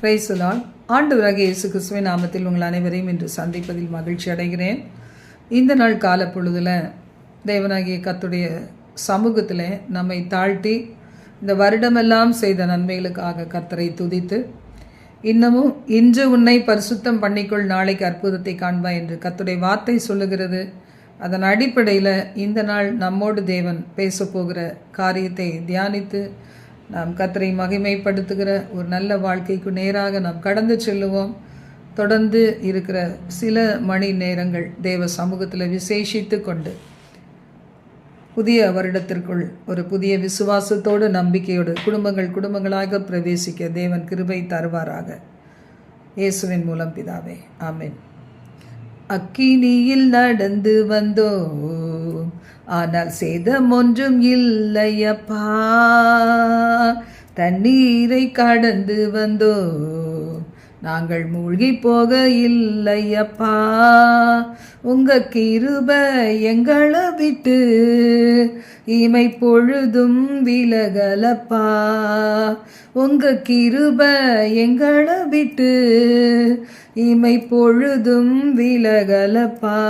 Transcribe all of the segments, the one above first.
பிரைசலால் ஆண்டவராக இயேசு கிறிஸ்துவின் நாமத்தில் உங்கள் அனைவரையும் இன்று சந்திப்பதில் மகிழ்ச்சி அடைகிறேன். இந்த நாள் கால பொழுதில் தேவனாகிய கத்துடைய சமூகத்தில் நம்மை தாழ்த்தி இந்த வருடமெல்லாம் செய்த நன்மைகளுக்காக கர்த்தரை துதித்து இன்னமும் இன்று உன்னை பரிசுத்தம் பண்ணிக்கொள் நாளைக்கு அற்புதத்தை காண்பா என்று கத்துடைய வார்த்தை சொல்லுகிறது. அதன் அடிப்படையில் இந்த நாள் நம்மோடு தேவன் பேசப் போகிற காரியத்தை தியானித்து நாம் கத்தரை மகிமைப்படுத்துகிற ஒரு நல்ல வாழ்க்கைக்கு நேராக நாம் கடந்து செல்லுவோம். தொடர்ந்து இருக்கிற சில மணி நேரங்கள் தேவ சமூகத்தில் விசேஷித்து கொண்டு புதிய வருடத்திற்குள் ஒரு புதிய விசுவாசத்தோடு நம்பிக்கையோடு குடும்பங்கள் குடும்பங்களாக பிரவேசிக்க தேவன் கிருபை தருவாராக. இயேசுவின் மூலம் பிதாவே ஆமேன். அக்கினியில் நடந்து வந்தோம். ஆனால் சேதம் ஒன்றும் இல்லையப்பா. தண்ணீரை கடந்து வந்தோம். நாங்கள் மூழ்கி போக இல்லையப்பா. உங்க கிருப எங்களை விட்டு இமை பொழுதும் விலகலப்பா. உங்க கிருப எங்களை விட்டு இமை பொழுதும் விலகலப்பா.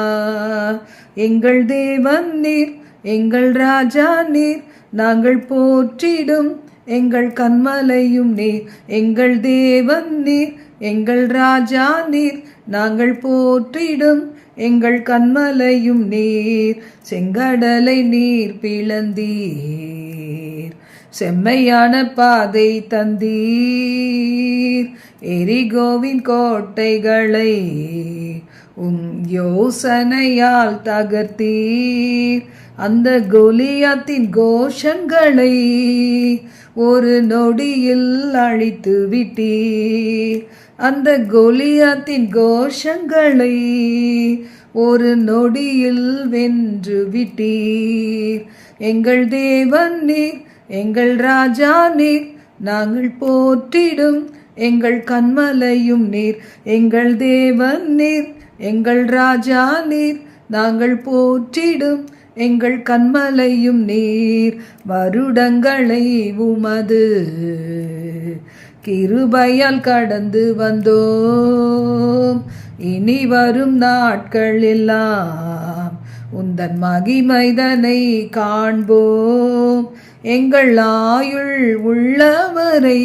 எங்கள் தேவன் நீர் எங்கள் ராஜா நீர் நாங்கள் போற்றிடும் எங்கள் கண்மலையும் நீர். எங்கள் தேவன் நீர் எங்கள் ராஜா நீர் நாங்கள் போற்றிடும் எங்கள் கண்மலையும் நீர். செங்கடலை நீர் பிளந்தீர் செம்மையான பாதை தந்தீர். எரிகோவின் கோட்டைகளை உம் யோசனையால் தகர்த்தீர். அந்த கோலியாத்தின் கோஷங்களை ஒரு நொடியில் அழித்து விட்டீர். அந்த கோலியாத்தின் கோஷங்களை ஒரு நொடியில் வென்று விட்டீர். எங்கள் தேவன் நீர் எங்கள் ராஜா நீர் நாங்கள் போற்றிடும் எங்கள் கண்மலையும் நீர் எங்கள் தேவன் நீர் எங்கள் ராஜா நீர் நாங்கள் போற்றிடும் எங்கள் கண்மலையும் நீர். வருடங்களை உமது கிருபையால் கடந்து வந்தோம். இனி வரும் நாட்கள் எல்லாம் உந்தன் மகிமைதனை காண்போம். எங்கள் ஆயுள் உள்ளவரை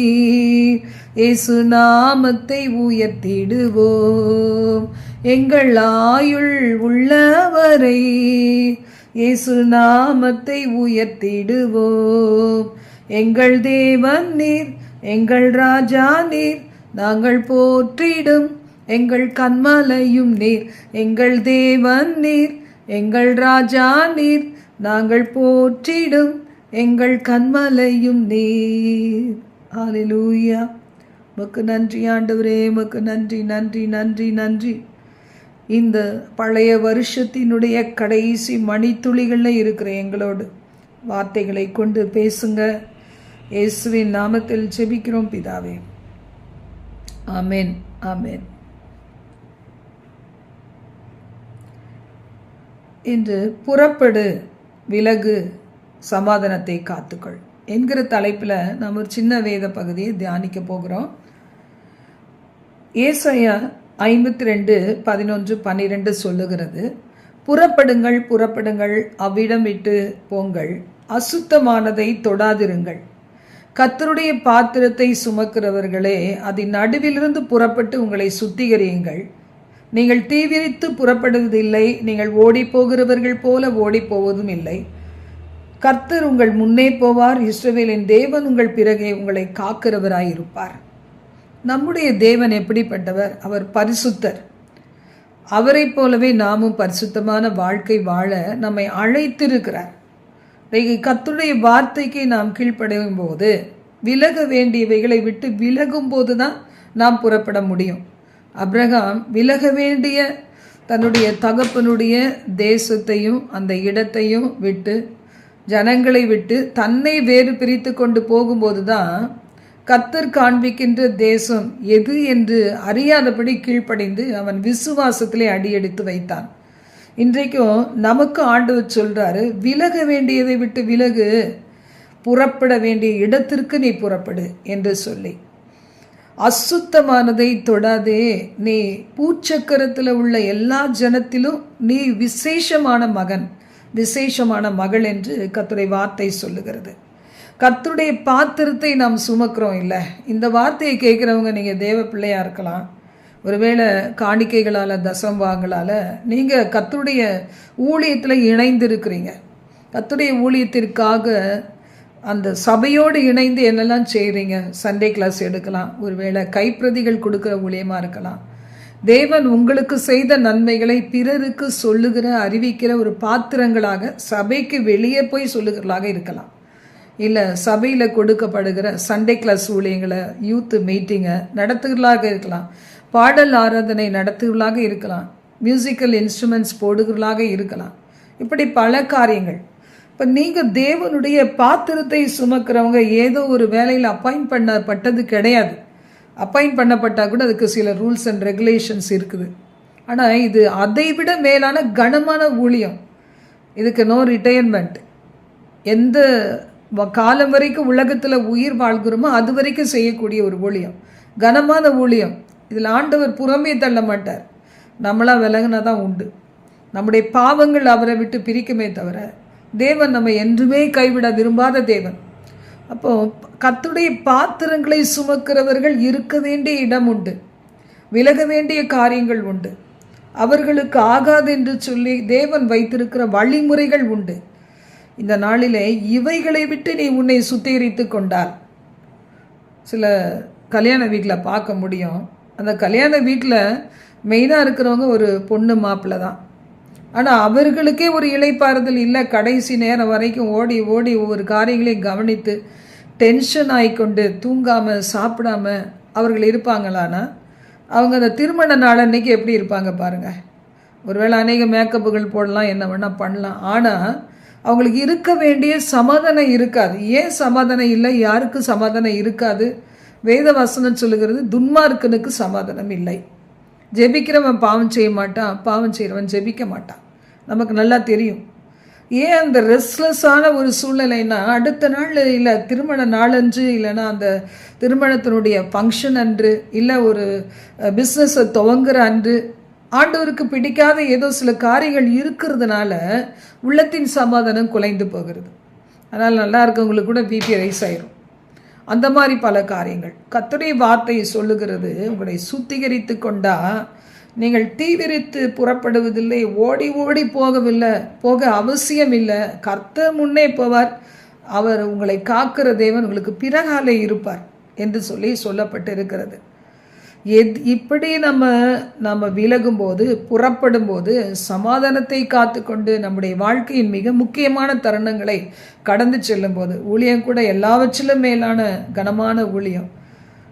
இயேசு நாமத்தை உயர்த்திடுவோம். எங்கள் ஆயுள் உள்ளவரை இயேசு நாமத்தை உயர்த்திடுவோம். எங்கள் தேவன் நீர் எங்கள் ராஜா நீர் நாங்கள் போற்றிடும். எங்கள் கண்மலையும் நீர் எங்கள் தேவன் நீர் எங்கள் ராஜா நீர் நாங்கள் போற்றிடும். எங்கள் கண்மலையும் நீர். ஆலிலூயா மக்கு நன்றி ஆண்டவரே மக்கு நன்றி நன்றி நன்றி நன்றி. இந்த பழைய வருஷத்தினுடைய கடைசி மணித்துளிகளில் இருக்கிற எங்களோடு வார்த்தைகளை கொண்டு பேசுங்க. இயேசுவின் நாமத்தில் செபிக்கிறோம் பிதாவே. ஆமேன் ஆமேன். இன்று புறப்படு விலகு சமாதானத்தை காத்துக்கொள் என்கிற தலைப்பில் நம்ம ஒரு சின்ன வேத பகுதியை தியானிக்க போகிறோம். ஏசையா ஐம்பத்தி ரெண்டு பதினொன்று பன்னிரெண்டு சொல்லுகிறது. புறப்படுங்கள் புறப்படுங்கள் அவ்விடம் விட்டு போங்கள். அசுத்தமானதை தொடாதிருங்கள். கத்தருடைய பாத்திரத்தை சுமக்கிறவர்களே அதன் நடுவிலிருந்து புறப்பட்டு உங்களை சுத்திகரியுங்கள். நீங்கள் தீவிரித்து புறப்படுவதில்லை. நீங்கள் ஓடி போகிறவர்கள் போல ஓடி போவதும் இல்லை. கர்த்தர் உங்கள் முன்னே போவார். இஸ்ரவேலின் தேவன் உங்கள் பிறகே உங்களை காக்கிறவராயிருப்பார். நம்முடைய தேவன் எப்படிப்பட்டவர்? அவர் பரிசுத்தர். அவரை போலவே நாமும் பரிசுத்தமான வாழ்க்கை வாழ நம்மை அழைத்திருக்கிறார். கத்துடைய வார்த்தைக்கு நாம் கீழ்ப்படையும் போது விலக வேண்டியவைகளை விட்டு விலகும் போது தான் நாம் புறப்பட முடியும். அப்ரஹாம் விலக வேண்டிய தன்னுடைய தகப்பனுடைய தேசத்தையும் அந்த இடத்தையும் விட்டு ஜனங்களை விட்டு தன்னை வேறு பிரித்து கொண்டு போகும்போது தான் கத்தர் காண்பிக்கின்ற தேசம் எது என்று அறியாதபடி கீழ்ப்படைந்து அவன் விசுவாசத்திலே அடியெடுத்து வைத்தான். இன்றைக்கும் நமக்கு ஆண்டவர் சொல்றாரு விலக வேண்டியதை விட்டு விலகு புறப்பட வேண்டிய இடத்திற்கு நீ புறப்படு என்று சொல்லி. அசுத்தமானதை தொடாதே நீ பூச்சக்கரத்தில் உள்ள எல்லா ஜனத்திலும் நீ விசேஷமான மகன் விசேஷமான மகள் என்று கத்துரை வார்த்தை சொல்லுகிறது. கர்த்தருடைய பாத்திரத்தை நாம் சுமக்கிறோம் இல்லை. இந்த வார்த்தையை கேட்குறவங்க நீங்கள் தேவ பிள்ளையாக இருக்கலாம். ஒருவேளை காணிக்கைகளால் தசம் வாங்களால் நீங்கள் கத்துடைய ஊழியத்தில் இணைந்திருக்கிறீங்க. கத்துடைய ஊழியத்திற்காக அந்த சபையோடு இணைந்து என்னெல்லாம் செய்கிறீங்க சண்டே கிளாஸ் எடுக்கலாம். ஒருவேளை கைப்பிரதிகள் கொடுக்குற ஊழியமாக இருக்கலாம். தேவன் உங்களுக்கு செய்த நன்மைகளை பிறருக்கு சொல்லுகிற அறிவிக்கிற ஒரு பாத்திரங்களாக சபைக்கு வெளியே போய் சொல்லுகிறதாக இருக்கலாம். இல்லை சபையில் கொடுக்கப்படுகிற சண்டே கிளாஸ் ஊழியங்களை யூத்து மீட்டிங்கை நடத்துகிறதாக இருக்கலாம். பாடல் ஆராதனை நடத்துகிறதாக இருக்கலாம். மியூசிக்கல் இன்ஸ்ட்ருமெண்ட்ஸ் போடுகிறதாக இருக்கலாம். இப்படி பல காரியங்கள். இப்போ நீங்கள் தேவனுடைய பாத்திரத்தை சுமக்கிறவங்க ஏதோ ஒரு வேலையில் அப்பாயின் பண்ணப்பட்டது கிடையாது. அப்பாயின் பண்ணப்பட்டால் கூட அதுக்கு சில ரூல்ஸ் அண்ட் ரெகுலேஷன்ஸ் இருக்குது. ஆனால் இது அதை விட மேலான கனமான ஊழியம். இதுக்கு நோ ரிட்டையர்மெண்ட் எந்த காலம் வரைக்கும் உலகத்தில் உயிர் வாழ்கிறோமோ அது வரைக்கும் செய்யக்கூடிய ஒரு ஊழியம். கனமான ஊழியம். இதில் ஆண்டவர் புறமே தள்ள மாட்டார். நம்மளாக விலகினா தான் உண்டு. நம்முடைய பாவங்கள் அவரை விட்டு பிரிக்குமே தவிர தேவன் நம்ம என்றுமே கைவிட விரும்பாத தேவன். அப்போ கத்துடைய பாத்திரங்களை சுமக்கிறவர்கள் இருக்க வேண்டிய இடம் உண்டு. விலக வேண்டிய காரியங்கள் உண்டு. அவர்களுக்கு ஆகாது என்று சொல்லி தேவன் வைத்திருக்கிற வழிமுறைகள் உண்டு. இந்த நாளிலே இவைகளை விட்டு நீ உன்னை சுத்திகரித்து கொண்டால். சில கல்யாண வீட்டில் பார்க்க முடியும். அந்த கல்யாண வீட்டில் மெயினாக இருக்கிறவங்க ஒரு பொண்ணு மாப்பிள்ளை தான். ஆனால் அவர்களுக்கே ஒரு இளைப்பாறுதல் இல்லை. கடைசி நேரம் வரைக்கும் ஓடி ஓடி ஒவ்வொரு காரியங்களையும் கவனித்து டென்ஷன் ஆகிக்கொண்டு தூங்காமல் சாப்பிடாம அவர்கள் இருப்பாங்களான்னா அவங்க அந்த திருமண நாள் அன்னைக்கு எப்படி இருப்பாங்க பாருங்கள் ஒருவேளை அநேக மேக்கப்புகள் போடலாம் என்ன வேணால் பண்ணலாம். ஆனால் அவங்களுக்கு இருக்க வேண்டிய சமாதானம் இருக்காது. ஏன் சமாதானம் இல்லை? யாருக்கு சமாதானம் இருக்காது? வேத வசனம் சொல்லுகிறது துன்மார்க்கனுக்கு சமாதானம் இல்லை. ஜெபிக்கிறவன் பாவம் செய்ய மாட்டான் பாவம் செய்கிறவன் ஜெபிக்க மாட்டான். நமக்கு நல்லா தெரியும். ஏன் அந்த ரெஸ்ட்லெஸ்ஸான ஒரு சூழ்நிலைன்னா அடுத்த நாள் இல்லை திருமண நாளன்று இல்லைன்னா அந்த திருமணத்தினுடைய ஃபங்க்ஷன் அன்று இல்லை ஒரு பிஸ்னஸை துவங்குற அன்று ஆண்டவருக்கு பிடிக்காத ஏதோ சில காரியங்கள் இருக்கிறதுனால உள்ளத்தின் சமாதானம் குலைந்து போகிறது. அதனால் நல்லா இருக்கவங்களுக்கு கூட பிபி ரைஸ் ஆயிரும். அந்த மாதிரி பல காரியங்கள். கத்துடைய வார்த்தையை சொல்லுகிறது உங்களை சுத்திகரித்து கொண்டா நீங்கள் தீவிரித்து புறப்படுவதில்லை ஓடி ஓடி போகவில்லை போக அவசியம் இல்லை கர்த்தர் முன்னே போவார். அவர் உங்களை காக்கிற தேவன் உங்களுக்கு பிறகாலே இருப்பார் என்று சொல்லி சொல்லப்பட்டு இருக்கிறது எத் இப்படி நம்ம நம்ம விலகும்போது புறப்படும்போது சமாதானத்தை காத்துக்கொண்டு நம்முடைய வாழ்க்கையின் மிக முக்கியமான தருணங்களை கடந்து செல்லும்போது ஊழியம் கூட எல்லாவற்றிலும் மேலான கனமான ஊழியம்.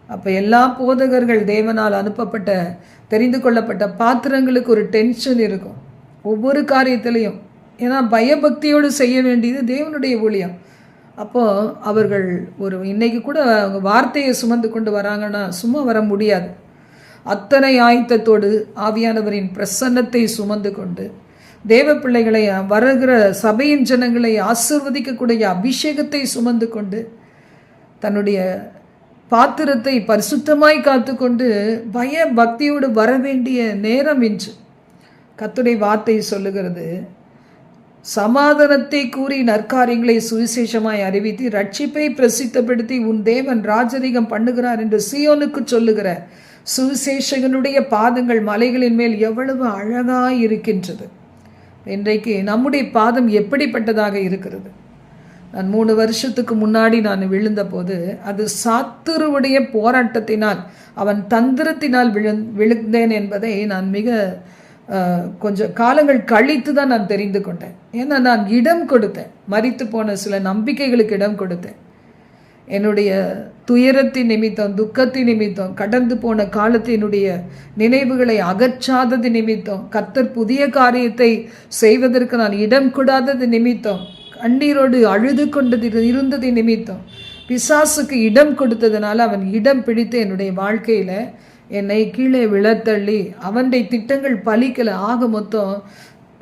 அப்போ எல்லா போதகர்கள் தேவனால் அனுப்பப்பட்ட தெரிந்து கொள்ளப்பட்ட பாத்திரங்களுக்கு ஒரு டென்ஷன் இருக்கும். ஒவ்வொரு காரியத்திலையும். ஏன்னா பயபக்தியோடு செய்ய வேண்டியது தேவனுடைய ஊழியம். அப்போது அவர்கள் ஒரு இன்றைக்கி கூட அவங்க வார்த்தையை சுமந்து கொண்டு வராங்கன்னா சும்மா வர முடியாது. அத்தனை ஆயத்தத்தோடு ஆவியானவரின் பிரசன்னத்தை சுமந்து கொண்டு தேவ பிள்ளைகளை வருகிற சபையின் ஜனங்களை ஆசிர்வதிக்கக்கூடிய அபிஷேகத்தை சுமந்து கொண்டு தன்னுடைய பாத்திரத்தை பரிசுத்தமாய் காத்துக்கொண்டு பய பக்தியோடு வர வேண்டிய நேரம் என்று கத்துடைய வார்த்தை சொல்லுகிறது சமாதானத்தை கூறி நற்காரியங்களை சுவிசேஷமாய் அறிவித்து ரட்சிப்பை பிரசித்தப்படுத்தி உன் தேவன் ராஜரிகம் பண்ணுகிறார் என்று சியோனுக்கு சொல்லுகிற சுவிசேஷகனுடைய பாதங்கள் மலைகளின் மேல் எவ்வளவு அழகாய் இருக்கின்றது. இன்றைக்கு நம்முடைய பாதம் எப்படிப்பட்டதாக இருக்கிறது? நான் மூணு வருஷத்துக்கு முன்னாடி நான் விழுந்தபோது அது சாத்துருவுடைய போராட்டத்தினால் அவன் தந்திரத்தினால் விழுந் விழுந்தேன் என்பதை நான் மிக கொஞ்சம் காலங்கள் கழித்து தான் நான் தெரிந்து கொண்டேன். ஏன்னா நான் இடம் கொடுத்தேன். மறித்து போன சில நம்பிக்கைகளுக்கு இடம் கொடுத்தேன். என்னுடைய துயரத்தின் நிமித்தம் துக்கத்தின் நிமித்தம் கடந்து போன காலத்தினுடைய நினைவுகளை அகற்றாதது நிமித்தம் கத்தர் புதிய காரியத்தை செய்வதற்கு நான் இடம் கொடாதது நிமித்தம் கண்ணீரோடு அழுது கொண்டது இருந்தது நிமித்தம் பிசாசுக்கு இடம் கொடுத்ததுனால அவன் இடம் பிடித்து என்னுடைய வாழ்க்கையில் என்னை கீழே விழத்தள்ளி அவனுடைய திட்டங்கள் பலிக்கல. ஆக மொத்தம்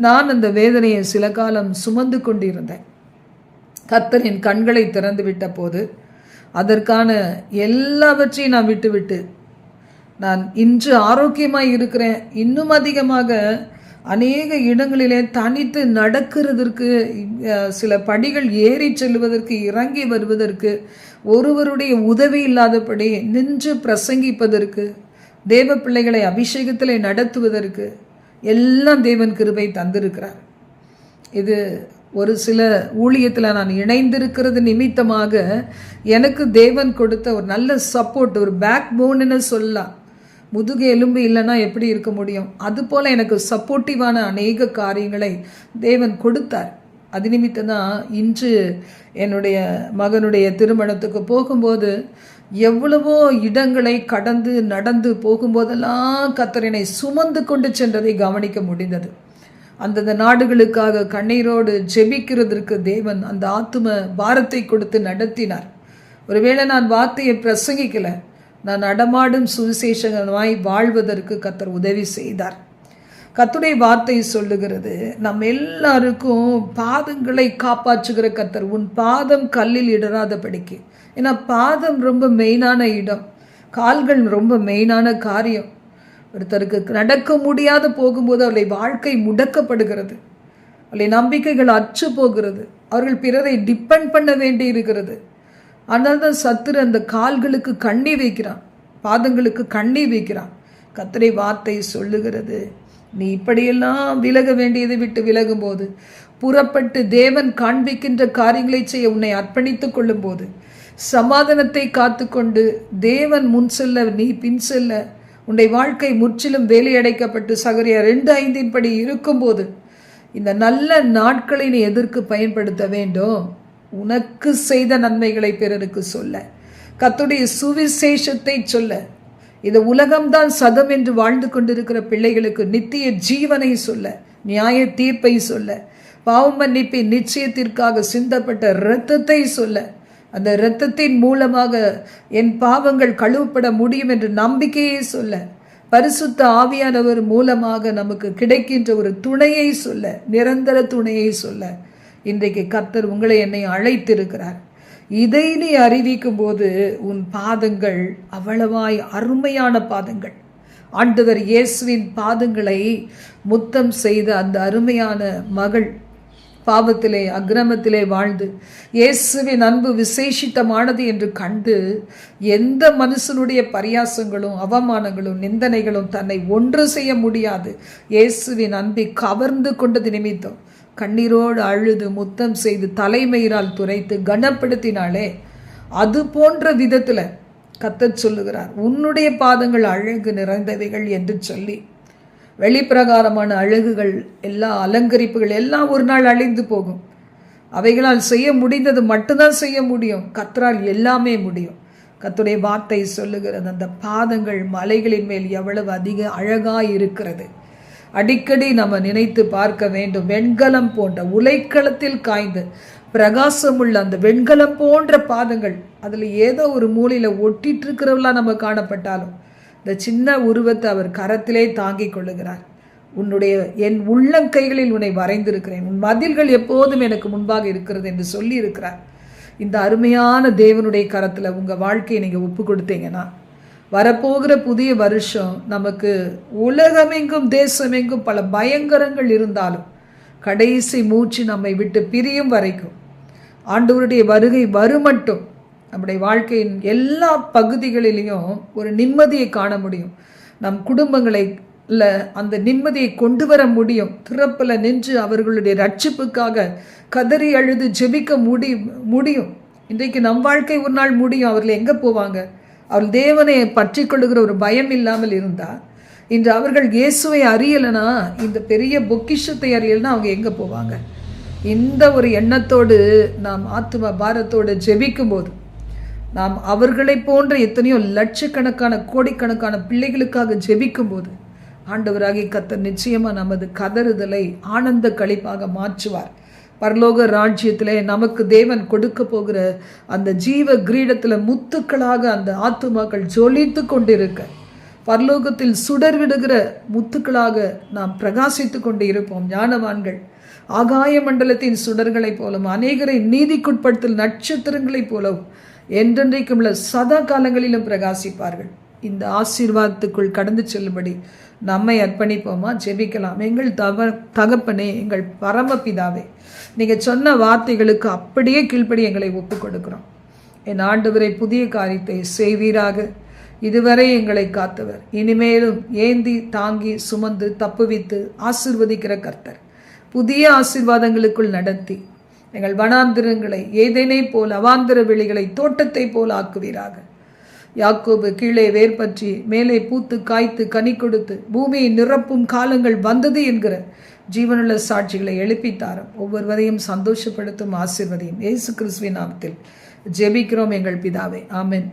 நான் அந்த வேதனையை சில காலம் சுமந்து கொண்டிருந்தேன். கத்தரின் கண்களை திறந்து விட்ட போது அதற்கான எல்லாவற்றையும் நான் விட்டுவிட்டு நான் இன்று ஆரோக்கியமாக இருக்கிறேன். இன்னும் அதிகமாக அநேக இடங்களிலே தனித்து நடக்கிறதற்கு சில படிகள் ஏறி செல்வதற்கு இறங்கி வருவதற்கு ஒருவருடைய உதவி இல்லாதபடி நின்று பிரசங்கிப்பதற்கு தேவ பிள்ளைகளை அபிஷேகத்தில் நடத்துவதற்கு எல்லாம் தேவன் கிருபை தந்திருக்கிறார். இது ஒரு சில ஊழியத்தில் நான் இணைந்திருக்கிறது நிமித்தமாக எனக்கு தேவன் கொடுத்த ஒரு நல்ல சப்போர்ட் ஒரு பேக் போன்னு சொல்லலாம். முதுகு எலும்பு இல்லைன்னா எப்படி இருக்க முடியும்? அதுபோல் எனக்கு சப்போர்ட்டிவான அநேக காரியங்களை தேவன் கொடுத்தார். அது நிமித்தம் தான் இன்று என்னுடைய மகனுடைய திருமணத்துக்கு போகும்போது எவ்வளவோ இடங்களை கடந்து நடந்து போகும்போதெல்லாம் கத்தரினை சுமந்து கொண்டு சென்றதை கவனிக்க முடிந்தது. அந்தந்த நாடுகளுக்காக கண்ணீரோடு ஜெபிக்கிறதற்கு தேவன் அந்த ஆத்தும பாரத்தை கொடுத்து நடத்தினார். ஒருவேளை நான் வார்த்தையை பிரசங்கிக்கல நான் நடமாடும் சுவிசேஷகமாய் வாழ்வதற்கு கத்தர் உதவி செய்தார். கத்துடைய வார்த்தை சொல்லுகிறது நம்ம எல்லாருக்கும் பாதங்களை காப்பாற்றுகிற கத்தர் உன் பாதம் கல்லில் இடராதபடிக்கு ஏன்னா பாதம் ரொம்ப மெயினான இடம். கால்கள் ரொம்ப மெயினான காரியம். ஒருத்தருக்கு நடக்க முடியாத போகும்போது அவருடைய வாழ்க்கை முடக்கப்படுகிறது. அவருடைய நம்பிக்கைகள் அச்சு போகிறது. அவர்கள் பிறரை டிபெண்ட் பண்ண வேண்டி இருக்கிறது. அதனால தான் சத்துரு அந்த கால்களுக்கு கண்ணி வைக்கிறான். பாதங்களுக்கு கண்ணி வைக்கிறான். கத்திரை வார்த்தை சொல்லுகிறது. நீ இப்படியெல்லாம் விலக வேண்டியதை விட்டு விலகும்போது புறப்பட்டு தேவன் காண்பிக்கின்ற காரியங்களை செய்ய உன்னை அர்ப்பணித்துக் கொள்ளும்போது சமாதானத்தை காத்துக்கொண்டு தேவன் முன் செல்ல நீ பின் செல்ல. உன்னை வாழ்க்கை முற்றிலும் வேலையடைக்கப்பட்டு சகரியா ரெண்டு ஐந்தின் படி இருக்கும்போது இந்த நல்ல நாட்களை நீ எதற்கு பயன்படுத்த வேண்டும்? உனக்கு செய்த நன்மைகளை பிறருக்கு சொல்ல. கத்துடைய சுவிசேஷத்தை சொல்ல. இந்த உலகம்தான் சதம் என்று வாழ்ந்து கொண்டிருக்கிற பிள்ளைகளுக்கு நித்திய ஜீவனை சொல்ல. நியாய தீர்ப்பை சொல்ல. பாவம் மன்னிப்பின் நிச்சயத்திற்காக சிந்தப்பட்ட இரத்தத்தை சொல்ல. அந்த இரத்தத்தின் மூலமாக என் பாவங்கள் கழுவப்பட முடியும் என்ற நம்பிக்கையை சொல்ல பரிசுத்த ஆவியானவர் மூலமாக நமக்கு கிடைக்கின்ற ஒரு துணையை சொல்ல நிரந்தர துணையை சொல்ல இன்றைக்கு கர்த்தர் உங்களை என்னை அழைத்திருக்கிறார். இதை நீ அறிவிக்கும் போது உன் பாதங்கள் அவ்வளவாய் அருமையான பாதங்கள். ஆண்டவர் இயேசுவின் பாதங்களை முத்தம் செய்த அந்த அருமையான மகள் பாவத்திலே அக்கிரமத்திலே வாழ்ந்து இயேசுவின் அன்பு விசேஷித்தமானது என்று கண்டு எந்த மனுஷனுடைய பரியாசங்களும் அவமானங்களும் நிந்தனைகளும் தன்னை ஒன்று செய்ய முடியாது. இயேசுவின் அன்பை கவர்ந்து கொண்டது நிமித்தம் கண்ணீரோடு அழுது முத்தம் செய்து தலைமையினால் துரைத்து கனப்படுத்தினாலே அது போன்ற விதத்தில் கத்தச் சொல்லுகிறார் உன்னுடைய பாதங்கள் அழகு நிறைந்தவைகள் என்று சொல்லி வெளிப்பிரகாரமான அழகுகள் எல்லா அலங்கரிப்புகள் எல்லாம் ஒரு நாள் அழிந்து போகும். அவைகளால் செய்ய முடிந்தது மட்டும்தான் செய்ய முடியும். கத்தரால் எல்லாமே முடியும். கத்துடைய வார்த்தை சொல்லுகிறது அந்த பாதங்கள் மலைகளின் மேல் எவ்வளவு அதிக அழகாக இருக்கிறது அடிக்கடி நம்ம நினைத்து பார்க்க வேண்டும் வெண்கலம் போன்ற உலைக்களத்தில் காய்ந்து பிரகாசமுள்ள அந்த வெண்கலம் போன்ற பாதங்கள் அதில் ஏதோ ஒரு மூலையில் ஒட்டிட்டு இருக்கிறவளா நம்ம காணப்பட்டாலும் இந்த சின்ன உருவத்தை அவர் கரத்திலே தாங்கிக் கொள்ளுகிறார். உன்னுடைய என் உள்ளங்கைகளில் உன்னை வரைந்திருக்கிறேன். உன் மதில்கள் எப்போதும் எனக்கு முன்பாக இருக்கிறது என்று சொல்லி இருக்கிறார் இந்த அருமையான தேவனுடைய கரத்தில் உங்கள் வாழ்க்கையை நீங்கள் ஒப்பு கொடுத்தீங்கன்னா வரப்போகிற புதிய வருஷம் நமக்கு உலகமெங்கும் தேசமெங்கும் பல பயங்கரங்கள் இருந்தாலும் கடைசி மூச்சு நம்மை விட்டு பிரியும் வரைக்கும் ஆண்டவருடைய வருகை வரும் மட்டும் நம்முடைய வாழ்க்கையின் எல்லா பகுதிகளிலையும் ஒரு நிம்மதியை காண முடியும். நம் குடும்பங்களை இல்லை அந்த நிம்மதியை கொண்டு வர முடியும். திறப்பில் நின்று அவர்களுடைய ரட்சிப்புக்காக கதறி அழுது ஜெபிக்க முடி முடியும். இன்றைக்கு நம் வாழ்க்கை ஒரு நாள் முடியும். அவர்கள் எங்கே போவாங்க? அவர்கள் தேவனை பற்றி கொள்ளுகிற ஒரு பயம் இல்லாமல் இருந்தால் இன்று அவர்கள் இயேசுவை அறியலைனா இந்த பெரிய பொக்கிஷத்தை அறியலைன்னா அவங்க எங்கே போவாங்க? இந்த ஒரு எண்ணத்தோடு நாம் ஆத்ம பாரத்தோடு ஜெபிக்கும் போது நாம் அவர்களைப் போன்ற எத்தனையோ லட்சக்கணக்கான கோடிக்கணக்கான பிள்ளைகளுக்காக ஜெபிக்கும் போது ஆண்டவராகி கத்தர் நிச்சயமாக நமது கதறுதலை ஆனந்த கழிப்பாக மாற்றுவார். பரலோக ராஜ்யத்திலே நமக்கு தேவன் கொடுக்க போகிற அந்த ஜீவ கிரீடத்தில் முத்துக்களாக அந்த ஆத்துமாக்கள் ஜொலித்து கொண்டிருக்க பரலோகத்தில் சுடர் விடுகிற முத்துக்களாக நாம் பிரகாசித்து கொண்டு இருப்போம். ஞானவான்கள் ஆகாய மண்டலத்தின் சுடர்களைப் போலும் அநேகரை நீதிக்குட்படுத்தல் நட்சத்திரங்களைப் போலவும் என்றென்றைக்கும் உள்ள சதா காலங்களிலும் பிரகாசிப்பார்கள். இந்த ஆசீர்வாதத்துக்குள் கடந்து செல்லும்படி நம்மை அர்ப்பணிப்போமா? ஜெபிக்கலாம். எங்கள் தவ தகப்பனே எங்கள் பரமபிதாவே நீங்கள் சொன்ன வார்த்தைகளுக்கு அப்படியே கீழ்ப்படி எங்களை ஒப்பு கொடுக்குறோம் என் ஆண்டவரை புதிய காரியத்தை செய்வீராக. இதுவரை எங்களை காத்தவர். இனிமேலும் ஏந்தி தாங்கி சுமந்து தப்புவித்து ஆசிர்வதிக்கிற கர்த்தர். புதிய ஆசீர்வாதங்களுக்குள் நடத்தி எங்கள் வனாந்திரங்களை ஏதேனை போல் அவாந்திர வெளிகளை தோட்டத்தை போல் ஆக்குவீராக. யாக்கோபு கீழே வேர்பற்றி மேலே பூத்து காய்த்து கனி கொடுத்து பூமியை நிரப்பும் காலங்கள் வந்தது என்கிற ஜீவனுள்ள சாட்சிகளை எழுப்பித்தாரும். ஒவ்வொருவரையும் சந்தோஷப்படுத்தும் ஆசிர்வதியும். இயேசு கிறிஸ்துவின் நாமத்தில் ஜெபிக்கிறோம் எங்கள் பிதாவே. ஆமென்.